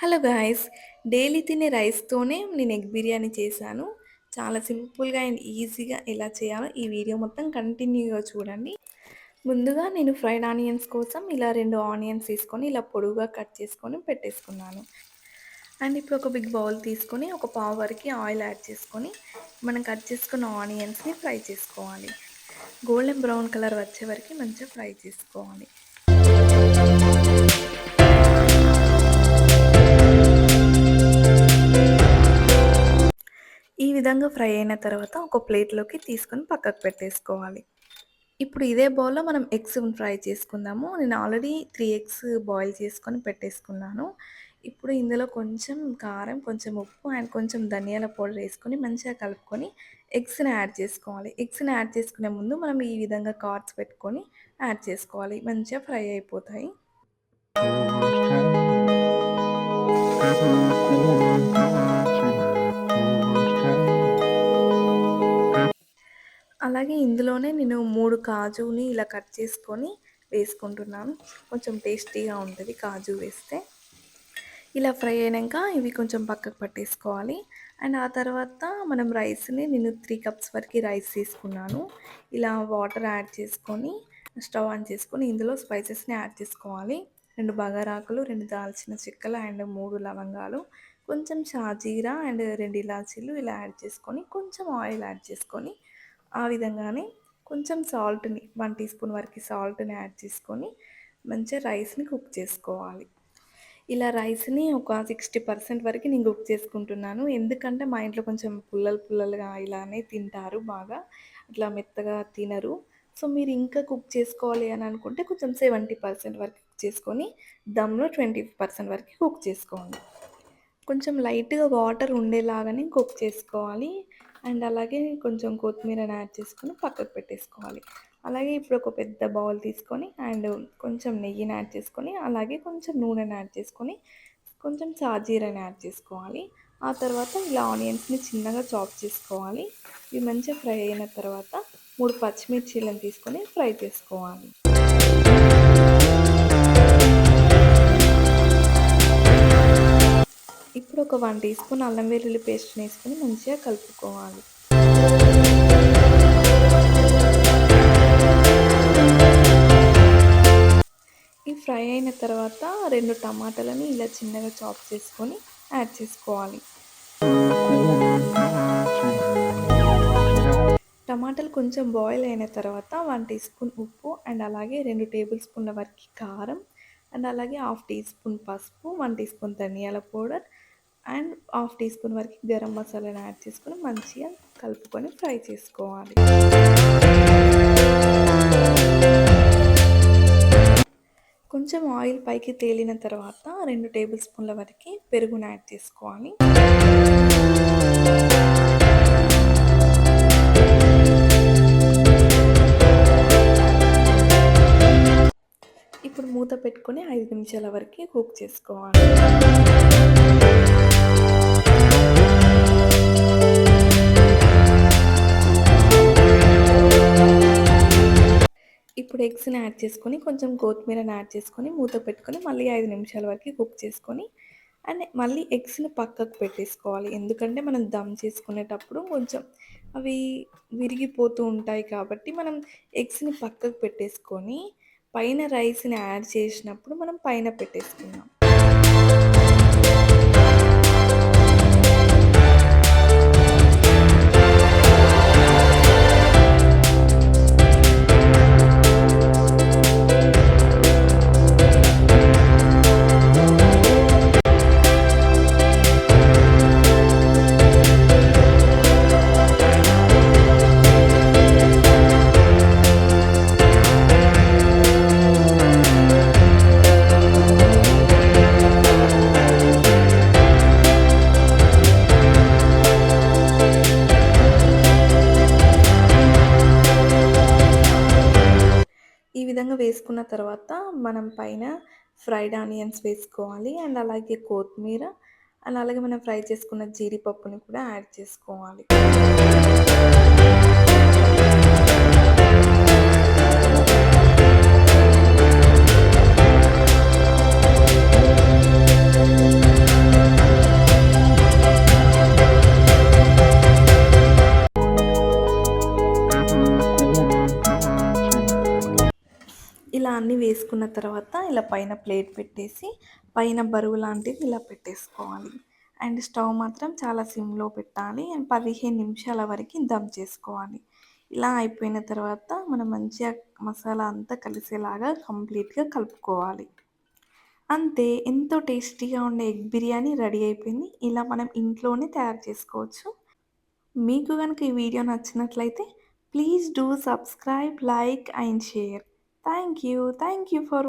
Hello guys daily తినే రైస్తోనే నేను egg biryani చేశాను. చాలా సింపుల్గా అండ్ ఈజీగా ఎలా చేయాలో ఈ వీడియో మొత్తం కంటిన్యూగా చూడండి. ముందుగా నేను ఫ్రైడ్ ఆనియన్స్ కోసం ఇలా రెండు ఆనియన్స్ తీసుకొని ఇలా పొడుగుగా కట్ చేసుకొని పెట్టేసుకున్నాను. అండ్ ఇప్పుడు ఒక బిగ్ బౌల్ తీసుకొని ఒక పావు వరకు ఆయిల్ యాడ్ చేసుకొని మనం కట్ చేసుకున్న ఆనియన్స్ని ఫ్రై చేసుకోవాలి. గోల్డెన్ బ్రౌన్ కలర్ వచ్చే వరకు మంచిగా ఫ్రై చేసుకోవాలి. విధంగా ఫ్రై అయిన తర్వాత ఒక ప్లేట్లోకి తీసుకొని పక్కకు పెట్టేసుకోవాలి. ఇప్పుడు ఇదే బౌల్లో మనం ఎగ్స్ ఫ్రై చేసుకుందాము. నేను ఆల్రెడీ త్రీ ఎగ్స్ బాయిల్ చేసుకొని పెట్టేసుకున్నాను. ఇప్పుడు ఇందులో కొంచెం కారం కొంచెం ఉప్పు అండ్ కొంచెం ధనియాల పౌడర్ వేసుకొని మంచిగా కలుపుకొని ఎగ్స్ని యాడ్ చేసుకోవాలి. ఎగ్స్ని యాడ్ చేసుకునే ముందు మనం ఈ విధంగా కార్డ్స్ పెట్టుకొని యాడ్ చేసుకోవాలి. మంచిగా ఫ్రై అయిపోతాయి. అలాగే ఇందులోనే నేను మూడు కాజుని ఇలా కట్ చేసుకొని వేసుకుంటున్నాను. కొంచెం టేస్టీగా ఉంటుంది కాజు వేస్తే. ఇలా ఫ్రై అయినాక ఇవి కొంచెం పక్కకు పట్టేసుకోవాలి. అండ్ ఆ తర్వాత మనం రైస్ని నేను త్రీ కప్స్ వరకు రైస్ తీసుకున్నాను. ఇలా వాటర్ యాడ్ చేసుకొని స్టవ్ ఆన్ చేసుకొని ఇందులో స్పైసెస్ని యాడ్ చేసుకోవాలి. రెండు బగారాకులు రెండు దాల్చిన చిక్కలు అండ్ మూడు లవంగాలు. కొంచెం షాజీరా అండ్ రెండు ఇలాచీలు ఇలా యాడ్ చేసుకొని కొంచెం ఆయిల్ యాడ్ చేసుకొని ఆ విధంగానే కొంచెం సాల్ట్ని వన్ టీ స్పూన్ వరకు సాల్ట్ని యాడ్ చేసుకొని మంచిగా రైస్ని కుక్ చేసుకోవాలి. ఇలా రైస్ని ఒక సిక్స్టీ పర్సెంట్ వరకు నేను కుక్ చేసుకుంటున్నాను. ఎందుకంటే మా ఇంట్లో కొంచెం పుల్లలు పుల్లలుగా ఇలానే తింటారు బాగా. అట్లా మెత్తగా తినరు. సో మీరు ఇంకా కుక్ చేసుకోవాలి అని అనుకుంటే కొంచెం సెవెంటీ పర్సెంట్ వరకు కుక్ చేసుకొని దమ్లో ట్వంటీ పర్సెంట్ వరకు కుక్ చేసుకోండి. కొంచెం లైట్గా వాటర్ ఉండేలాగానే కుక్ చేసుకోవాలి. అండ్ అలాగే కొంచెం కొత్తిమీరని యాడ్ చేసుకొని పక్కకు పెట్టేసుకోవాలి. అలాగే ఇప్పుడు ఒక పెద్ద బౌల్ తీసుకొని అండ్ కొంచెం నెయ్యిని యాడ్ చేసుకొని అలాగే కొంచెం నూనెని యాడ్ చేసుకొని కొంచెం సాజీరని యాడ్ చేసుకోవాలి. ఆ తర్వాత ఇలా ఆనియన్స్ని చిన్నగా చాప్ చేసుకోవాలి. ఇవి మంచిగా ఫ్రై అయిన తర్వాత మూడు పచ్చిమిర్చీలను తీసుకొని ఫ్రై చేసుకోవాలి. ఇప్పుడు ఒక వన్ టీ స్పూన్ అల్లం వెల్లుల్లి పేస్ట్ వేసుకొని మంచిగా కలుపుకోవాలి. ఈ ఫ్రై అయిన తర్వాత రెండు టమాటాలని ఇలా చిన్నగా చాప్ చేసుకొని యాడ్ చేసుకోవాలి. టమాటాలు కొంచెం బాయిల్ అయిన తర్వాత వన్ టీ స్పూన్ ఉప్పు అండ్ అలాగే రెండు టేబుల్ స్పూన్ల వరకు కారం అండ్ అలాగే హాఫ్ టీ స్పూన్ పసుపు వన్ టీ స్పూన్ ధనియాల powder and half teaspoon వరకు గరం మసాలాను యాడ్ చేసుకుని మంచిగా కలుపుకొని ఫ్రై చేసుకోవాలి. కొంచెం ఆయిల్ పైకి తేలిన తర్వాత రెండు టేబుల్ స్పూన్ల వరకు పెరుగును యాడ్ చేసుకోవాలి. ఇప్పుడు మూత పెట్టుకొని ఐదు నిమిషాల వరకు కుక్ చేసుకోవాలి. ఇప్పుడు ఎగ్స్ని యాడ్ చేసుకొని కొంచెం కొత్తిమీరని యాడ్ చేసుకొని మూత పెట్టుకొని మళ్ళీ ఐదు నిమిషాల వరకు కుక్ చేసుకొని అండ్ మళ్ళీ ఎగ్స్ని పక్కకు పెట్టేసుకోవాలి. ఎందుకంటే మనం దమ్ చేసుకునేటప్పుడు కొంచెం అవి విరిగిపోతూ ఉంటాయి కాబట్టి మనం ఎగ్స్ని పక్కకు పెట్టేసుకొని పైన రైస్ని యాడ్ చేసినప్పుడు మనం పైన పెట్టేసుకున్నాం వేసుకున్న తర్వాత మనం పైన ఫ్రైడ్ ఆనియన్స్ వేసుకోవాలి. అండ్ అలాగే కొత్తిమీర అండ్ అలాగే మనం ఫ్రై చేసుకున్న జీడిపప్పుని కూడా యాడ్ చేసుకోవాలి. వేసుకున్న తర్వాత ఇలా పైన ప్లేట్ పెట్టేసి పైన బరువు లాంటిది ఇలా పెట్టేసుకోవాలి. అండ్ స్టవ్ మాత్రం చాలా సిమ్లో పెట్టాలి. అండ్ పదిహేను నిమిషాల వరకు దమ్ చేసుకోవాలి. ఇలా అయిపోయిన తర్వాత మనం మంచిగా మసాలా అంతా కలిసేలాగా కంప్లీట్గా కలుపుకోవాలి. అంతే ఎంతో టేస్టీగా ఉండే ఎగ్ బిర్యానీ రెడీ అయిపోయింది. ఇలా మనం ఇంట్లోనే తయారు చేసుకోవచ్చు. మీకు కనుక ఈ వీడియో నచ్చినట్లయితే please do subscribe like and share. Thank you. Thank you for